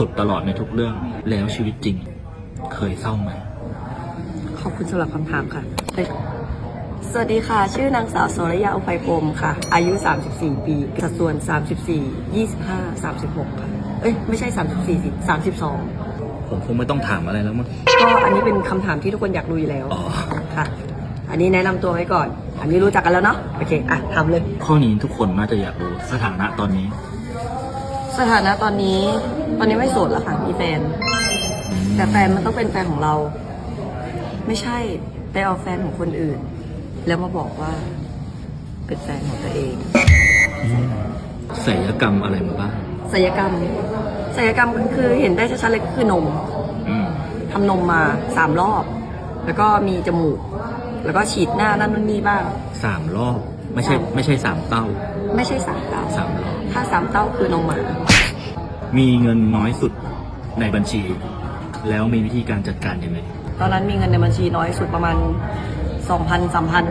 สุดตลอดในทุกเรื่องแล้วชีวิตจริง เคยเศร้าไหมขอบคุณสำหรับคำถามค่ะสวัสดีค่ะ ชื่อนางสาวโสระยาอุภัยพรมค่ะ อายุ 34 ปีสัดส่วน 34 25 36 ค่ะ เอ้ย ไม่ใช่ 34สิ32 ผมคงไม่ต้องถามอะไรแล้วมั้งก็อันนี้เป็นคำถามที่ทุกคนอยากรู้อยู่แล้วอ๋อค่ะ อันนี้แนะนำตัวไว้ก่อน อันนี้รู้จักกันแล้วเนาะโอเค อะทำเลย ข้อนี้ทุกคนน่าจะอยากรู้สถานะตอนนี้ สถานะตอนนี้ ตอนนี้ไม่โสดแล้วค่ะ มีแฟน แต่แฟนมันต้องเป็นแฟนของเรา ไม่ใช่ไปเอาแฟนของคนอื่น แล้วมาบอกว่า เป็นแฟนของตัวเองศัลยกรรมอะไรมาบ้างศัลยกรรมศัลยกรรมคือเห็นได้ชัดๆเลยก็คือนมอืมทำนมมาสามรอบ แล้วก็มีจมูก แล้วก็ฉีดหน้านั่นนู่นนี่บ้างสามรอบ ไม่ใช่ ไม่ใช่สามเต้า ไม่ใช่สามเต้าสามรอบถ้าสามเต้าคือนมหมา มีเงินน้อยสุดในบัญชี แล้วมีวิธีการจัดการยังไงตอนนั้นมีเงินในบัญชีน้อยสุดประมาณสองพันสามพัน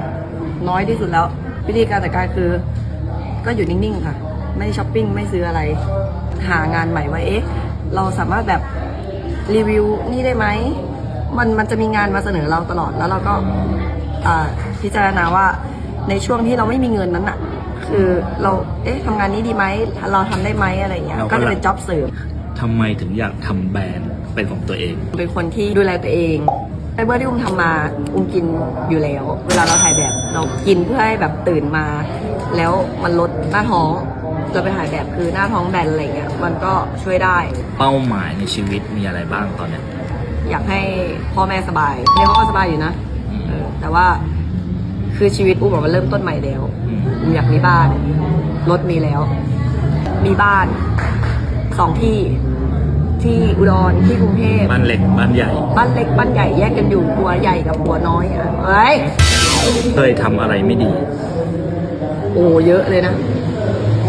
น้อยที่สุดแล้ว วิธีการจัดการคือ ก็อยู่นิ่งๆค่ะ ไม่ช้อปปิ้งไม่ซื้ออะไร หางานใหม่ว่าเอ๊ะ เราสามารถแบบรีวิวนี่ได้ไหมมันมันจะมีงานมาเสนอเราตลอดแล้วเราก็อ่าพิจารณาว่าในช่วงที่เราไม่มีเงินนั้นอะ คือเราเอ๊ะทำงานนี้ดีไหมเราทำได้ไหมอะไรอย่างเงี้ยเราก็ก็จะเป็นจ็อบเสริมทำไมถึงอยากทำแบรนด์เป็นของตัวเอง เป็นคนที่ดูแลตัวเองไฟเบอร์ที่อุ้มทำมาอุ้มกินอยู่แล้ว เวลาเราถ่ายแบบเรากินเพื่อให้แบบตื่นมา แล้วมันลดหน้าท้องเราไปถ่ายแบบคือหน้าท้องแบนอะไรเงี้ยมันก็ช่วยได้ เป้าหมายในชีวิตมีอะไรบ้างตอนเนี้ยอยากให้พ่อแม่สบายเนี่ยเขาก็สบายอยู่นะอืมเออแต่ว่า คือชีวิตอุ้มอะมันเริ่มต้นใหม่แล้วอืมอุ้มอยากมีบ้าน รถมีแล้ว มีบ้านสองที่ที่อุดรที่กรุงเทพบ้านเล็กบ้านใหญ่ บ้านเล็กบ้านใหญ่แยกกันอยู่หัวใหญ่กับหัวน้อยอะเฮ้ยเคยทำอะไรไม่ดี โอ้เยอะเลยนะ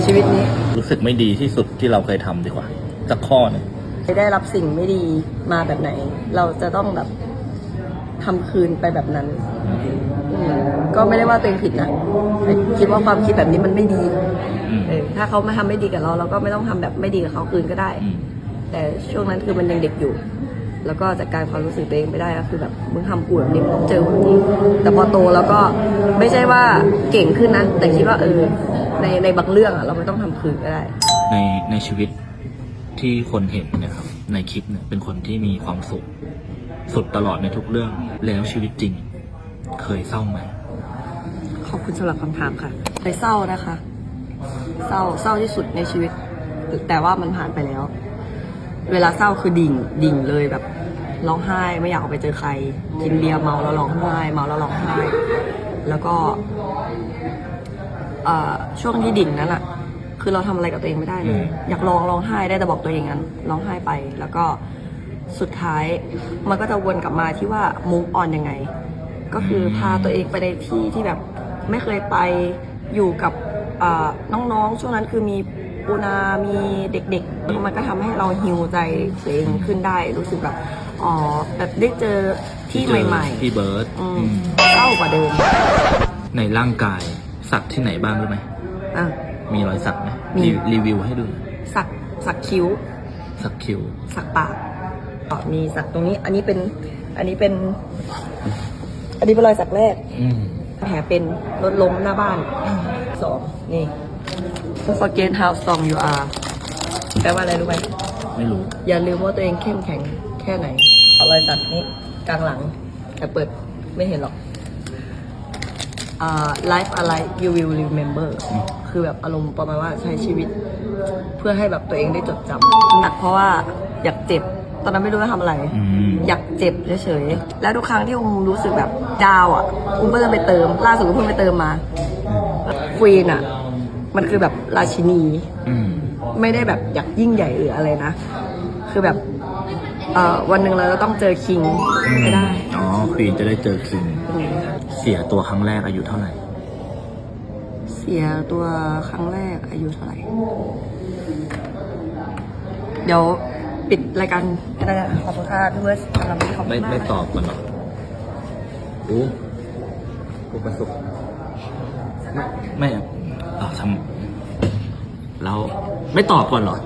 ชีวิตนี้ รู้สึกไม่ดีที่สุดที่เราเคยทำดีกว่าสักข้อหนึงได้รับสิ่งไม่ดีมาแบบไหน เราจะต้องแบบทำคืนไปแบบนั้นอืม ก็ไม่ได้ว่าตัวเองผิดนะแต่คิดว่าความคิดแบบนี้มันไม่ดีอืมเออถ้าเขามาทำไม่ดีกับเรา เราก็ไม่ต้องทำแบบไม่ดีกับเขาคืนก็ได้ อืมแต่ช่วงนั้นคือมันยังเด็กอยู่ แล้วก็จัดการความรู้สึกตัวเองไม่ได้ก็คือแบบมึงทำกูแบบนี้มึงต้องเจอคนนี้ แต่พอโตแล้วก็ไม่ใช่ว่าเก่งขึ้นนะ แต่คิดว่าเออในในบางเรื่องอะเราไม่ต้องทำคืนก็ได้ ในในชีวิตที่คนเห็นเนะครับ ในคลิปเนี่ยเป็นคนที่มีความสุข สุดตลอดในทุกเรื่องแล้วชีวิตจริง เคยเศร้าไหมข อบคุณสำหรับคำถามค่ะเคยเศร้านะคะ เศร้าเศร้าที่สุดในชีวิต แต่ว่ามันผ่านไปแล้ว เวลาเศร้าคือดิ่งดิ่งเลยแบบร้องไห้ไม่อยากออกไปเจอใคร กินเบียร์เมาแล้วร้องไห้เมาแล้วร้องไห้ แล้วก็เอ่อช่วงที่ดิ่งนั้นอะคือเราทำอะไรกับตัวเองไม่ได้เลยอืมอยากร้องร้องไห้ได้แต่บอกตัวเองงั้นร้องไห้ไป แล้วก็สุดท้ายมันก็จะวนกลับมาที่ว่ามุกออนยังไง ก็คือพาตัวเองไปในที่ที่แบบ ไม่เคยไปอยู่กับอ่าน้องๆ ช่วงนั้นคือมีปูนา มีเด็กๆ มันก็ทำให้เราฮิวใจตัวเองขึ้นได้ รู้สึกแบบ อ๋อ แบบได้เจอที่ใหม่พี่เบิร์ตๆอืมอืมเศร้ากว่าเดิม ในร่างกาย สักที่ไหนบ้างรู้ไหมอะมีรอยสักไหมมีรีรีวิวให้ดูหน่อยสัก สักคิ้ว สักคิ้ว สักปากอ๋อมีสักตรงนี้ อันนี้เป็น อันนี้เป็น อันนี้เป็นรอยสักแรก อืม แผลเป็นรถล้มหน้าบ้านสองนี่ forget how strong you are แปลว่าอะไรรู้ไหมไม่รู้ อย่าลืมว่าตัวเองเข้มแข็งแค่ไหนเอารอยสักนี้กลางหลัง แต่เปิดไม่เห็นหรอกอ่า life alive you will remember อืมคือแบบอารมณ์ประมาณว่าใช้ชีวิต เพื่อให้แบบตัวเองได้จดจำหนักเพราะว่าอยากเจ็บ ตอนนั้นไม่รู้จะทำอะไร อืม อยากเจ็บเฉยๆ แล้วทุกครั้งที่อุ้มรู้สึกแบบดาวอะอุ้มก็จะไปเติม ล่าสุดก็เพิ่งไปเติมมาควีนอะ มันคือแบบราชินี อืม ไม่ได้แบบอยากยิ่งใหญ่หรืออะไรนะ คือแบบเอ่อวันหนึ่งเราจะต้องเจอคิงไม่ได้อ๋อควีนจะได้เจอคิง อืมเสียตัวครั้งแรกอายุเท่าไหร่ เสียตัวครั้งแรกอายุเท่าไหร่ เดี๋ยวปิดรายการ ก็ได้นะขอบคุณค่ะพี่เบิร์ดสำหรับวันนี้ขอบคุไม่ณมากไม่ตอบกันหรอรู้ผู้ประสบไม่ไม่อะอ่าทำเราไม่ตอบก่อนเหรอ